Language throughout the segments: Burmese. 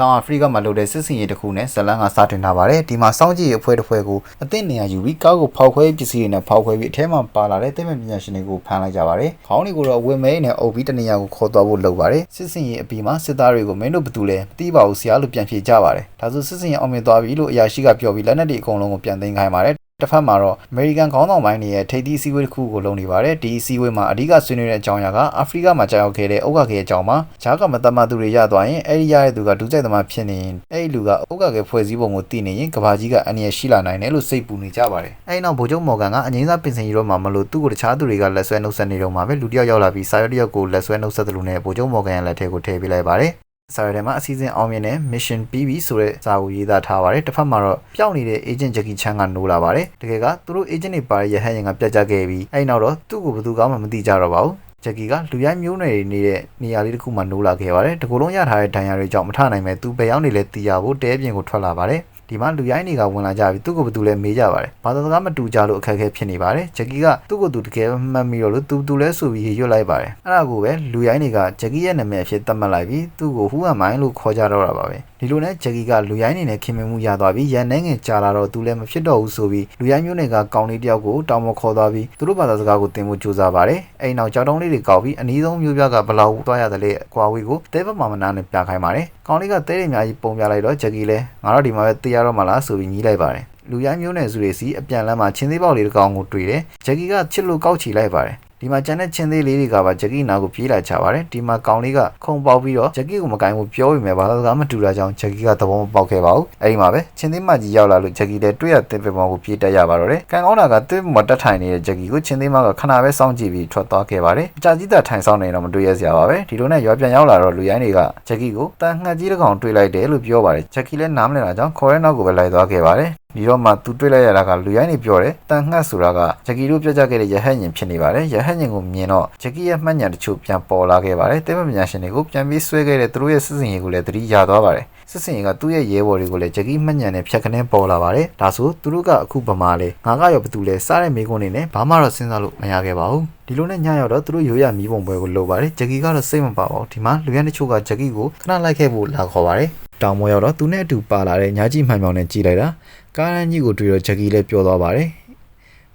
တောင်အာဖရိကမှာလုပ်တဲ့စစ်စင်ရေးတစ်ခုနဲ့ဇလန်ကစတင်ထားပါတယ်ဒီမှာစောင့်ကြည့်ရေးအဖွဲ့တစ်ဖွဲ့ကိုအသင့်နေရာယူပြီးကားကိုဖောက်ခွဲပစ္စည်းတွေနဲ့ဖောက်ခွဲပြီးအထဲမှာပါလာတဲ့တိမဲ့ပညာရှင်တွေကိုဖမ်းလိုက်ကြပါတယ်ခေါင်းတွေကိုတော့အဝင်မဲနဲ့အုပ်ပြီးတနေရာကိုခေါ်သွားဖို့လုပ်ပါတယ်စစ်စင်ရေးအပြီးမှာစစ်သားတွေကိုမင်းတို့ဘယ်သူလဲမသိပါဘူးဆရာလို့ပြန်ဖြေကြပါတယ်ဒါဆိုစစ်စင်ရေးအောင်မြင်သွားပြီလို့အရာရှိကပြောပြီးလက်နက်တွေအကုန်လုံးကိုပြန်သိမ်းခိုင်းပါတယ် တစ်ဖက်မှာတော့ American ခေါင်းဆောင်ပိုင်းတွေရဲ့ထိပ်သီးစည်းဝေးတစ်ခုကိုလုပ်နေပါတယ်ဒီစည်းဝေးမှာအဓိကဆွေးနွေးတဲ့အကြောင်းအရာကအာဖရိကမှာကြာရောက်ခဲ့တဲ့ဥက္ကကေအကြောင်းမှာဂျားကမတတ်မှသူတွေရသွားရင်အဲ့ဒီရတဲ့သူကဒုစိုက်သမားဖြစ်နေရင်အဲ့ဒီလူကဥက္ကကေဖွဲ့စည်းပုံကိုတည်နေရင်ကဘာကြီးကအန္တရာယ်ရှိလာနိုင်တယ်လို့စိတ်ပူနေကြပါတယ်အဲ့ဒီနောက်ဗိုလ်ချုပ်မော်ဂန်ကအငိမ့်စားပင်စင်ရီတော့မှမလို့သူ့ကိုတခြားသူတွေကလက်ဆွဲနှုတ်ဆက်နေတော့မှပဲလူတစ်ယောက်ရောက်လာပြီးစာရွက်တစ်ယောက်ကိုလက်ဆွဲနှုတ်ဆက်တယ်လို့နဲ့ဗိုလ်ချုပ်မော်ဂန်ရဲ့လက်ထဲကိုထည့်ပေးလိုက်ပါတယ် စာရွက်ထဲမှာအစီအစဉ်အောင်မြင်တဲ့ mission ပြီးပြီဆိုတဲ့စာကိုရေးသားထားပါတယ်တစ်ဖက်မှာတော့ပျောက်နေတဲ့ agent Jackie Chan ကနိုးလာပါတယ်တကယ်ကသူတို့ agent တွေပါရဟန်ရင်ကပြတ်ကျခဲ့ပြီးအဲဒီနောက်တော့သူ့ကိုဘယ်သူမှမသိကြတော့ပါဘူးဂျက်ကီကလူရိုင်းမျိုးနွယ်တွေနေတဲ့နေရာလေးတစ်ခုမှနိုးလာခဲ့ပါတယ်။တကူလုံးရထားတဲ့ဒဏ်ရာတွေကြောင့်မထနိုင်မဲ့သူဘယ်ရောက်နေလဲသိရဖို့တဲပြင်ကိုထွက်လာပါတယ်။ ဒီမှာလူရိုင်းတွေကဝင်လာကြပြီးသူ့ကိုဘယ်သူလဲမေးကြပါတယ်။ဘာသာစကားမတူကြလို့အခက်အခဲဖြစ်နေပါတယ်။ဂျက်ကီကသူ့ကိုသူတကယ်မှတ်မိတော့လို့သူသူလဲဆိုပြီးရွတ်လိုက်ပါတယ်။အဲ့ဒါကိုပဲလူရိုင်းတွေကဂျက်ကီရဲ့နာမည်အဖြစ်သတ်မှတ်လိုက်ပြီးသူ့ကိုဟူအမိုင်းလို့ခေါ်ကြတော့တာပါပဲ။ဒီလိုနဲ့ဂျက်ကီကလူရိုင်းနေနဲ့ခင်မင်မှုရသွားပြီးရန်နှဲငယ်ကြာလာတော့သူလည်းမဖြစ်တော့ဘူးဆိုပြီးလူရိုင်းမျိုးတွေကကောင်းလေးတယောက်ကိုတောင်းမခေါ်သွားပြီးသူတို့ဘာသာစကားကိုသင်ဖို့ကြိုးစားပါတယ်။အဲ့နောက်ကြောက်တုံးလေးတွေကောက်ပြီးအနည်းဆုံးမျိုးပြကဘလောက်သွားရတယ်လေအကွာဝေးကိုတဲဘက်မှာမနာနဲ့ပြခိုင်းပါတယ်။ကောင်းလေးကတဲတွေအများကြီးပုံပြလိုက်တော့ဂျက်ကီလည်းငါတို့ဒီမှာပဲတေးရတော့မှလားဆိုပြီးညီးလိုက်ပါတယ်။လူရိုင်းမျိုးနယ်စုတွေစီအပြန်လမ်းမှာချင်းသေးပေါက်လေးတစ်ကောင်ကိုတွေ့တယ်။ဂျက်ကီကချစ်လို့ကောက်ချီလိုက်ပါတယ်။ ဒီမှာကျန်တဲ့ချင်းသေးလေးတွေကပါဂျက်ကီနာကိုပြေးလာချပါတယ်ဒီမှာကောင်လေးကခုံပေါက်ပြီးတော့ဂျက်ကီကိုမကင်ဘူးပြောပြီးမြဲဘာသာစကားမတူတာကြောင့်ဂျက်ကီကသဘောမပေါက်ခဲ့ပါဘူးအဲဒီမှာပဲချင်းသေးမကြီးရောက်လာလို့ဂျက်ကီလည်းတွေ့ရတဲ့ပေပေါ်ကိုပြေးတက်ရပါတော့တယ်ကန်ကောင်းတာကတစ်မတက်ထိုင်နေတဲ့ဂျက်ကီကိုချင်းသေးမကခဏပဲစောင့်ကြည့်ပြီးထွက်သွားခဲ့ပါတယ်အကြာကြီးတာထိုင်ဆောင်နေတော့မတွေ့ရစရာပါပဲဒီလိုနဲ့ရွာပြန်ရောက်လာတော့လူရိုင်းတွေကဂျက်ကီကိုတန်ငှက်ကြီးတစ်ကောင်တွေ့လိုက်တယ်လို့ပြောပါတယ်ဂျက်ကီလည်းနားမလည်တာကြောင့်ခေါ်ရဲနောက်ကိုပဲလိုက်သွားခဲ့ပါတယ် ဒီတော့မှသူတွေ့လိုက်ရတာကလူရိုင်းနေပြောတယ်တန်ငှက်ဆိုတာကဂျက်ကီတို့ပြောကြခဲ့တဲ့ရဟတ်ညင်ဖြစ်နေပါတယ်ရဟတ်ညင်ကိုမြင်တော့ဂျက်ကီရဲ့မှတ်ဉာဏ်တချို့ပြန်ပေါ်လာခဲ့ပါတယ်တဲမပညာရှင်တွေကိုပြန်ပြီးဆွဲခဲ့တဲ့သူတို့ရဲ့စစ်စင်ရေးကိုလည်းသတိရသွားပါတယ်စစ်စင်ရေးကသူ့ရဲ့ရဲဘော်တွေကိုလည်းဂျက်ကီမှတ်ဉာဏ်နဲ့ဖြတ်ခနဲပေါ်လာပါတယ်ဒါဆိုသူတို့ကအခုဗမာလဲငါကရောဘသူလဲစားတဲ့မိကုန်းနေနဲ့ဘာမှတော့စဉ်းစားလို့မရခဲ့ပါဘူးဒီလိုနဲ့ညရောက်တော့သူတို့ရိုးရမီးပုံပွဲကိုလုပ်ပါတယ်ဂျက်ကီကတော့စိတ်မပါပါဘူးဒီမှာလူရန်တချို့ကဂျက်ကီကိုခဏလိုက်ခဲ့ဖို့လာခေါ်ပါတယ်တောင်မောရောက်တော့သူနဲ့အတူပါလာတဲ့ညာကြီးမှန်မြောင်နဲ့ကြည်လိုက်တာ ကားရန်ကြီးကိုတွေ့တော့ဂျက်ကီလည်းပြောသွားပါတယ်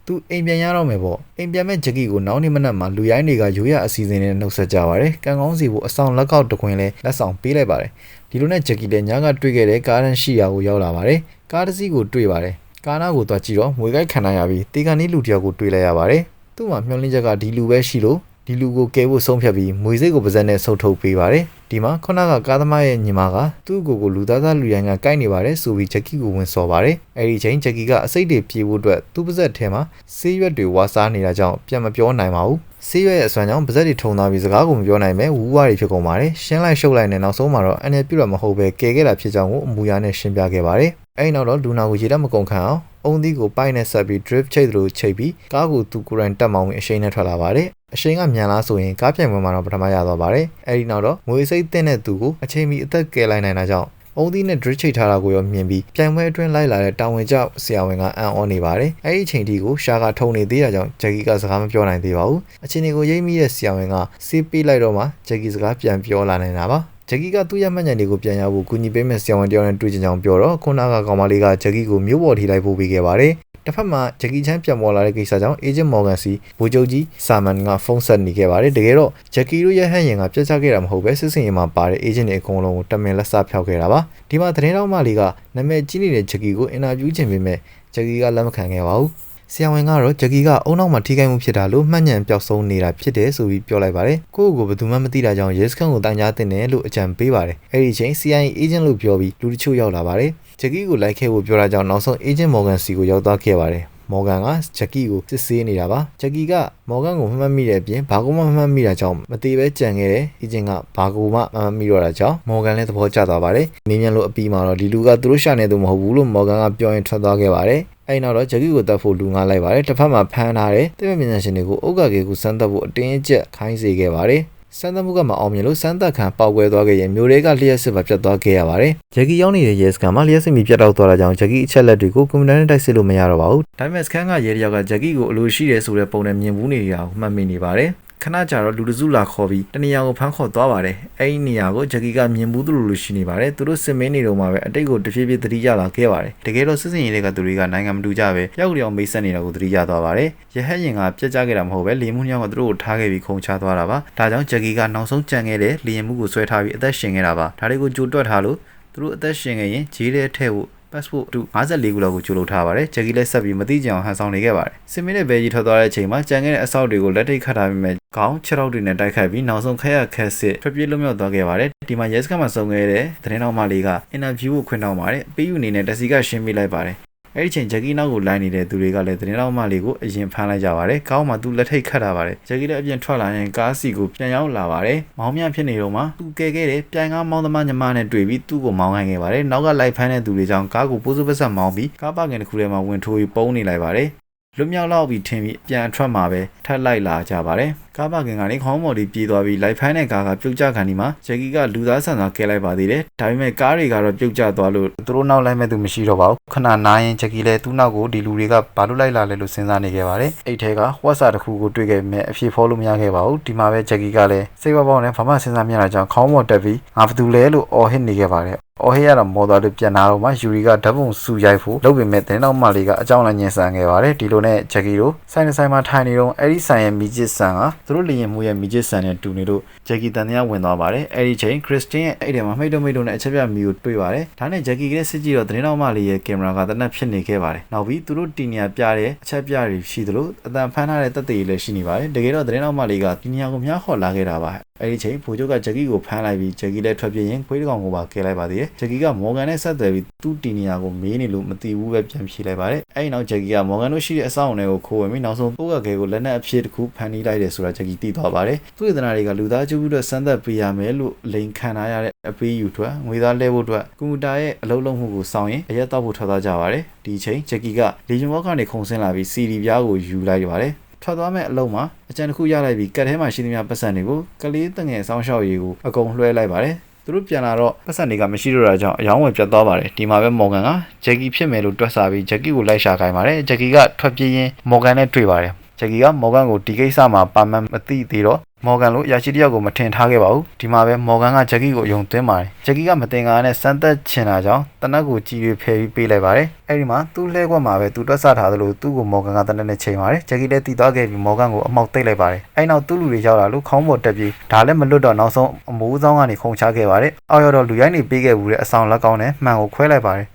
သူအိမ်ပြန်ရတော့မယ်ပေါ့အိမ်ပြန်မဲ့ဂျက်ကီကိုနောက်နေ့မနက်မှာလူရိုင်းတွေကရိုးရအစီအစဉ်နဲ့နှုတ်ဆက်ကြပါတယ်ကံကောင်းစီကိုအဆောင်လက်ကောက်တခွင်လဲလက်ဆောင်ပေးလိုက်ပါတယ်ဒီလိုနဲ့ဂျက်ကီလည်းညကတွေ့ခဲ့တဲ့ကားရန်ရှိရာကိုရောက်လာပါတယ်ကားတစ်စီးကိုတွေ့ပါတယ်ကားနာကိုသွားကြည့်တော့ငွေကိုက်ခံရပြီးတေကန်နီးလူတယောက်ကိုတွေ့လိုက်ရပါတယ်သူ့မှာမျောလင်းချက်ကဒီလူပဲရှိလို့ဒီလူကိုကဲဖို့ဆုံးဖြတ်ပြီးမွေစိတ်ကိုပါဇက်နဲ့ဆုတ်ထုတ်ပေးပါတယ် ဒီမှာခုနကကားသမားရဲ့ညီမကသူ့ကိုကိုလူသားသားလူရန်ကကိုက်နေပါတယ်ဆိုပြီးဂျက်ကီကိုဝင်စော်ပါတယ်အဲ့ဒီချိန်ဂျက်ကီကအစိတ်တွေပြေဖို့အတွက်သူ့ပါဇက်ထဲမှာဆေးရွက်တွေဝါစားနေတာကြောင့်ပြန်မပြောနိုင်ပါဘူးဆေးရွက်ရဲ့အစွမ်းကြောင့်ပါဇက်တွေထုံသွားပြီးစကားကိုမပြောနိုင်ပဲဝူးဝါးတွေဖြစ်ကုန်ပါတယ်ရှင်းလိုက်ရှုပ်လိုက်နဲ့နောက်ဆုံးမှာတော့အနေပြည့်တော့မဟုတ်ပဲကဲခဲ့တာဖြစ်ကြောင်းကိုအမူအရာနဲ့ရှင်းပြခဲ့ပါတယ် အဲ့နောက်တော့လူနာကိုရေတက်မကုန်ခံအောင်အုံသီးကိုပိုက်နဲ့ဆက်ပြီး drift ချိတ်သလိုချိတ်ပြီးကားကိုသူကိုယ်တိုင်တက်မောင်းဝင်အရှိန်နဲ့ထွက်လာပါတယ်အရှိန်ကမြန်လားဆိုရင်ကားပြိုင်ပွဲမှာတော့ပထမရသွားပါတယ်အဲဒီနောက်တော့ငွေစိတ်တဲ့တဲ့သူကိုအချိန်မီအသက်ကယ်လိုက်နိုင်တာကြောင့်အုံသီးနဲ့ drift ချိတ်ထားတာကိုရောမြင်ပြီးပြိုင်ပွဲအတွင်းလိုက်လာတဲ့တာဝန်ကျဆရာဝန်ကအံ့ဩနေပါတယ်အဲဒီအချိန်ထိကိုရှာကထုံနေသေးတာကြောင့်ဂျက်ကီကစကားမပြောနိုင်သေးပါဘူးအချိန်တွေကိုရိပ်မိတဲ့ဆရာဝန်ကစေးပေးလိုက်တော့မှဂျက်ကီစကားပြန်ပြောလာနိုင်တာပါ ဂျက်ကီကသူ့ရဲ့မှတ်ဉာဏ်တွေကိုပြန်ရဖို့ကူညီပေးမဲ့ဆရာဝန်တယောက်နဲ့တွေ့ကြကြောင်ပြောတော့ခုနကကောင်မလေးကဂျက်ကီကိုမျိုးပေါ်ထိလိုက်ပို့ပေးခဲ့ပါတယ်တစ်ဖက်မှာဂျက်ကီချန်ပြန်ပေါ်လာတဲ့ကိစ္စကြောင့်အေဂျင့်မော်ဂန်စီဘူဂျုတ်ကြီးဆာမန်ကဖုန်းဆက်နေခဲ့ပါတယ်တကယ်တော့ဂျက်ကီတို့ရဲ့ဟန်ရင်ကပြတ်ချခဲ့တာမဟုတ်ပဲစစ်စင်ရင်မှာပါတဲ့အေဂျင့်တွေအကုန်လုံးကိုတမင်လက်စဖျောက်ခဲ့တာပါဒီမှာသတင်းတော်မလေးကနာမည်ကြီးနေတဲ့ဂျက်ကီကိုအင်တာဗျူးခြင်းပေမဲ့ဂျက်ကီကလက်မခံခဲ့ပါဘူး ဆရာဝန်ကတော့ဂျက်ကီကအုံနောက်မှာထိခိုက်မှုဖြစ်တာလို့မှတ်ဉာဏ်ပျောက်ဆုံးနေတာဖြစ်တယ်ဆိုပြီးပြောလိုက်ပါတယ်။ကိုယ့်ကိုယ်ဘယ်သူမှမသိတာကြောင့်ရဲစခန်းကိုတိုင်ကြားတင်တယ်လို့အကြံပေးပါတယ်။အဲ့ဒီချိန် CIA agent လို့ပြောပြီးလူတချို့ရောက်လာပါတယ်။ဂျက်ကီကိုလိုက်ခဲ့ဖို့ပြောတာကြောင့်နောက်ဆုံး agent Morgan စီကိုရောက်သွားခဲ့ပါတယ်။ မော်ဂန်ကဂျက်ကီကိုစစ်ဆေးနေတာပါဂျက်ကီကမော်ဂန်ကိုမမှတ်မိတဲ့အပြင်ဘာကူမှမမှတ်မိတာကြောင့်မသေးပဲကြံခဲ့တယ်အီဂျင်ကဘာကူမှမမှတ်မိတော့တာကြောင့်မော်ဂန်လည်းသဘောကျသွားပါတယ်မင်းမြန်လို့အပီမှာတော့ဒီလူကသူတို့ရှာနေသူမဟုတ်ဘူးလို့မော်ဂန်ကပြောရင်ထွက်သွားခဲ့ပါတယ်အဲ့နောက်တော့ဂျက်ကီကိုတတ်ဖို့လူငါလိုက်ပါတယ်တစ်ဖက်မှာဖမ်းထားတဲ့တိမပညာရှင်တွေကိုအုတ်ကကေကိုစမ်းသပ်ဖို့အတင်းအကျပ်ခိုင်းစေခဲ့ပါတယ် စမ်းသပ်မှုကမအောင်မြင်လို့စမ်းသပ်ခံပေါက်ကွဲသွားခဲ့ရင်မျိုးတွေကလျှက်စစ်ပါပြတ်သွားခဲ့ရပါတယ်။ဂျက်ကီရောက်နေတဲ့ရဲစခန်းမှာလျှက်စစ်မီပြတ်တောက်သွားတာကြောင့်ဂျက်ကီအချက်လက်တွေကိုကွန်ပျူတာနဲ့တိုက်စစ်လို့မရတော့ပါဘူး။ဒါပေမဲ့စခန်းကရဲတယောက်ကဂျက်ကီကိုအလိုရှိတယ်ဆိုတဲ့ပုံနဲ့မြင်ဘူးနေရအောင်မှတ်မိနေပါတယ်။ ခဏကြာတော့လူတစုလာခေါ်ပြီးတနေရာကိုဖမ်းခေါ်သွားပါတယ်အဲ့ဒီနေရာကိုဂျက်ကီကမြင်မှုသူလိုလိုရှိနေပါတယ်သူတို့စစ်မင်းနေတော့မှပဲအတိတ်ကိုတဖြည်းဖြည်းသတိရလာခဲ့ပါတယ်တကယ်တော့စစ်စင်ရေးတွေကသူတွေကနိုင်ငံမတူကြပဲရောက်ကြအောင်မိတ်ဆက်နေတာကိုသတိရသွားပါတယ်ရဟတ်ရင်ကပြက်ကျခဲ့တာမဟုတ်ပဲလေမှုညောင်းကသူတို့ကိုထားခဲ့ပြီးခုံချသွားတာပါဒါကြောင့်ဂျက်ကီကနောက်ဆုံးကြံခဲ့တဲ့လေရင်မှုကိုဆွဲထားပြီးအသက်ရှင်ခဲ့တာပါဒါတွေကိုကြိုတွက်ထားလို့သူတို့အသက်ရှင်ခဲ့ရင်ဂျေးတဲ့ထဲ့ဖို့ passport တူ54ခုလောက်ကိုကြိုလုပ်ထားပါတယ်ဂျက်ကီလည်းဆက်ပြီးမသိကြအောင်ဟန်ဆောင်နေခဲ့ပါတယ်စင်မင်းနဲ့ဘဲကြီးထွက်သွားတဲ့အချိန်မှာကြံခဲ့တဲ့အဆောက်တွေကိုလက်ထိတ်ခတ်ထားပြီးမဲ့ခေါင်းခြေထောက်တွေနဲ့တိုက်ခိုက်ပြီးနောက်ဆုံးခက်ရခက်စစ်ဖျက်ပြေးလွတ်မြောက်သွားခဲ့ပါတယ်ဒီမှာရဲစခန်းမှာစုံခဲ့တဲ့သတင်းတော်မလေးကအင်တာဗျူးကိုခွင့်တောင်းပါတယ်ပေးယူအနေနဲ့တက်စီကရှင်းပြလိုက်ပါတယ် အဲ့ဒီချိန်ဂျက်ကီနောက်ကိုလိုင်းနေတဲ့သူတွေကလည်းသတင်းတော်မလေးကိုအရင်ဖမ်းလိုက်ကြပါတယ်။ကောင်းမှသူလက်ထိတ်ခတ်တာပါတယ်။ဂျက်ကီလည်းအပြင်ထွက်လာရင်ကားစီကိုပြန်ရောက်လာပါတယ်။မောင်းမြဖြစ်နေတော့မှသူကဲခဲ့တဲ့ပြန်ကားမောင်းသမားညီမနဲ့တွေ့ပြီးသူ့ကိုမောင်းခိုင်းခဲ့ပါတယ်။နောက်ကလိုက်ဖမ်းတဲ့သူတွေကြောင့်ကားကိုပိုးစိုးပဆက်မောင်းပြီးကားပါကင်တစ်ခုထဲမှာဝင်ထိုးပြီးပုံးနေလိုက်ပါတယ်။လွတ်မြောက်လောက်ပြီးထင်ပြီးပြန်အထွက်မှာပဲထပ်လိုက်လာကြပါတယ်။ ကားပါကင်ကနေခေါင်းမော်ဒီပြေးသွားပြီးလိုက်ဖိုင်းတဲ့ကားကပြုတ်ကျခံဒီမှာဂျက်ကီကလူသားဆန်စွာကဲလိုက်ပါသေးတယ်။ဒါပေမဲ့ကားတွေကတော့ပြုတ်ကျသွားလို့သူတို့နောက်လိုက်မဲ့သူမရှိတော့ပါဘူး။ခဏနားရင်ဂျက်ကီလည်းသူ့နောက်ကိုဒီလူတွေကဘာလို့လိုက်လာလဲလို့စဉ်းစားနေခဲ့ပါတယ်။အဲ့ထဲကဝက်စာတစ်ခုကိုတွေ့ခဲ့မဲ့အဖြေဖော်လို့မရခဲ့ပါဘူး။ဒီမှာပဲဂျက်ကီကလည်းစိတ်ပေါပေါနဲ့ဘာမှစဉ်းစားမရတာကြောင့်ခေါင်းမော်တက်ပြီးငါဘာတူလဲလို့အော်ဟစ်နေခဲ့ပါတယ်။အော်ဟေးရတော့မော်သွားလို့ပြန်လာတော့မှယူရီကဓာတ်ပုံစူရိုက်ဖို့လုပ်ပေမဲ့တင်းတော့မလေးကအကြောင်းလည်းညင်ဆန်ခဲ့ပါတယ်ဒီလိုနဲ့ဂျက်ကီတို့ဆိုင်နေဆိုင်မှာထိုင်နေတော့အဲ့ဒီဆိုင်ရဲ့မီဂျစ်ဆန်ကသူတို့လေရင်မှုရဲ့မီဂျစ်ဆန်နဲ့တူနေလို့ဂျက်ကီတန်တရားဝင်သွားပါတယ်အဲ့ဒီချိန်ခရစ်စတင်ရဲ့အဲ့ဒီမှာမိတ်တုံမိတ်တုံနဲ့အချက်ပြမီကိုတွေ့ပါတယ်ဒါနဲ့ဂျက်ကီကလည်းစစ်ကြည့်တော့တင်းတော့မလေးရဲ့ကင်မရာကတနက်ဖြစ်နေခဲ့ပါတယ်နောက်ပြီးသူတို့တီနီယာပြတဲ့အချက်ပြတွေရှိသလိုအတန်ဖမ်းထားတဲ့တက်သေးတွေလည်းရှိနေပါတယ်တကယ်တော့တင်းတော့မလေးကတီနီယာကိုမြားခေါ်လာခဲ့တာပါ အဲ့ဒီချိန်ဖိုဂျိုကဂျက်ကီကိုဖမ်းလိုက်ပြီးဂျက်ကီလည်းထွက်ပြေးရင်ခွေးတကောင်ကိုပါကဲလိုက်ပါသေးတယ်ဂျက်ကီကမော်ဂန်နဲ့ဆက်သွယ်ပြီးသူ့တီနီယာကိုမေးနေလို့မသိဘူးပဲပြန်ဖြေလိုက်ပါတယ်အဲ့ဒီနောက်ဂျက်ကီကမော်ဂန်တို့ရှိတဲ့အဆောက်အအုံတွေကိုခိုးဝင်ပြီးနောက်ဆုံးပိုးကခဲကိုလက်နက်အဖြစ်တစ်ခုဖန်တီးလိုက်တယ်ဆိုတာဂျက်ကီသိသွားပါတယ်သူ့ရတနာတွေကလူသားကျူးပြီးတော့စမ်းသပ်ပေးရမယ်လို့လိန်ခံထားရတဲ့အပေးယူထွက်ငွေသားလဲဖို့အတွက်ကွန်ပျူတာရဲ့အလုပ်လုပ်မှုကိုစောင့်ရင်အရက်တောက်ဖို့ထွက်သွားကြပါတယ်ဒီချိန်ဂျက်ကီကလေဂျင်ဘောကနေခုန်ဆင်းလာပြီးစီဒီပြားကိုယူလိုက်ပါတယ် ထွက်သွားမဲ့အလုံးမှာအကြံတစ်ခုရလိုက်ပြီးကတ်ထဲမှာရှိသမျှပတ်စံတွေကိုကလေးတငယ်ဆောင်းလျှောက်ရည်ကိုအကုန်လွှဲလိုက်ပါတယ်သူတို့ပြန်လာတော့ပတ်စံတွေကမရှိတော့တာကြောင့်အယောင်းဝယ်ပြတ်သွားပါတယ်ဒီမှာပဲမော်ဂန်ကဂျက်ကီဖြစ်မယ်လို့တွက်စားပြီးဂျက်ကီကိုလိုက်ရှာခိုင်းပါတယ်ဂျက်ကီကထွက်ပြေးရင်းမော်ဂန်နဲ့တွေ့ပါတယ်ဂျက်ကီကမော်ဂန်ကိုဒီကိစ္စမှာပါမန်မသိသေးတော့ မော်ဂန်လိုအရာရှိတယောက်ကိုမထင်ထားခဲ့ပါဘူးဒီမှာပဲမော်ဂန်ကဂျက်ကီကိုအယုံသွင်းပါတယ်ဂျက်ကီကမတင်ကားနဲ့စမ်းသက်ချင်တာကြောင့်တနက်ကိုကြည်ပြီးဖယ်ပြီးပေးလိုက်ပါတယ်အဲ့ဒီမှာသူ့လှဲကွက်မှာပဲသူတွက်ဆထားသလိုသူ့ကိုမော်ဂန်ကတနက်နဲ့ချိန်ပါတယ်ဂျက်ကီလည်းတည်သွားခဲ့ပြီးမော်ဂန်ကိုအမောက်သိပ်လိုက်ပါတယ်အဲ့နောက်သူ့လူတွေရောက်လာလို့ခေါင်းပေါ်တက်ပြီးဒါလည်းမလွတ်တော့နောက်ဆုံးအမိုးဆောင်ကနေခုန်ချခဲ့ပါတယ်အောက်ရောက်တော့လူရိုက်နေပေးခဲ့ဘူးတဲ့အဆောင်လက်ကောင်းနဲ့မှန်ကိုခွဲလိုက်ပါတယ်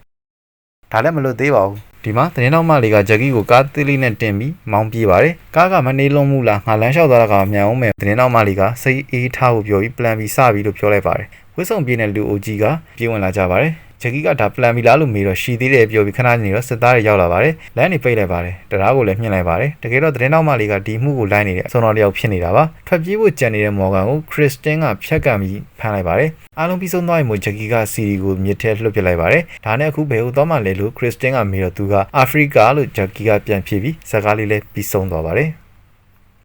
ဒါလည်းမလွတ်သေးပါဘူး ဒီမှာတင်းတော်မလေးကဂျက်ကီကိုကားသေးလေးနဲ့တင်ပြီးမောင်းပြေးပါတယ်ကားကမနေလုံးမှုလားငါလမ်းလျှောက်သွားတာကမြန်အောင်မယ်တင်းတော်မလေးကစိတ်အေးထားဖို့ပြောပြီး plan ပြီးစပြီးလို့ပြောလိုက်ပါတယ်ဝစ်ဆုံပြေးတဲ့လူအိုကြီးကပြေးဝင်လာကြပါတယ် ဂျက်ကီကဒါပလန်မီလားလို့မေးတော့ရှီသေးတယ်ပြောပြီးခဏနေတော့စစ်သားတွေရောက်လာပါတယ်လမ်းနေပိတ်လိုက်ပါတယ်တရားကိုလည်းမြှင့်လိုက်ပါတယ်တကယ်တော့သတင်းတော်မလေးကဒီမှုကိုလိုက်နေတဲ့အစုံတော်တယောက်ဖြစ်နေတာပါထွက်ပြေးဖို့ကြံနေတဲ့မော်ဂန်ကိုခရစ်စတင်ကဖြတ်ကန်ပြီးဖမ်းလိုက်ပါတယ်အားလုံးပြီးဆုံးသွားရင်မို့ဂျက်ကီကစီရီကိုမြစ်ထဲလွှတ်ပစ်လိုက်ပါတယ်ဒါနဲ့အခုဘယ်ဟိုသွားမှလဲလို့ခရစ်စတင်ကမေးတော့သူကအာဖရိကလို့ဂျက်ကီကပြန်ဖြေပြီးဇာကားလေးလည်းပြီးဆုံးသွားပါတယ်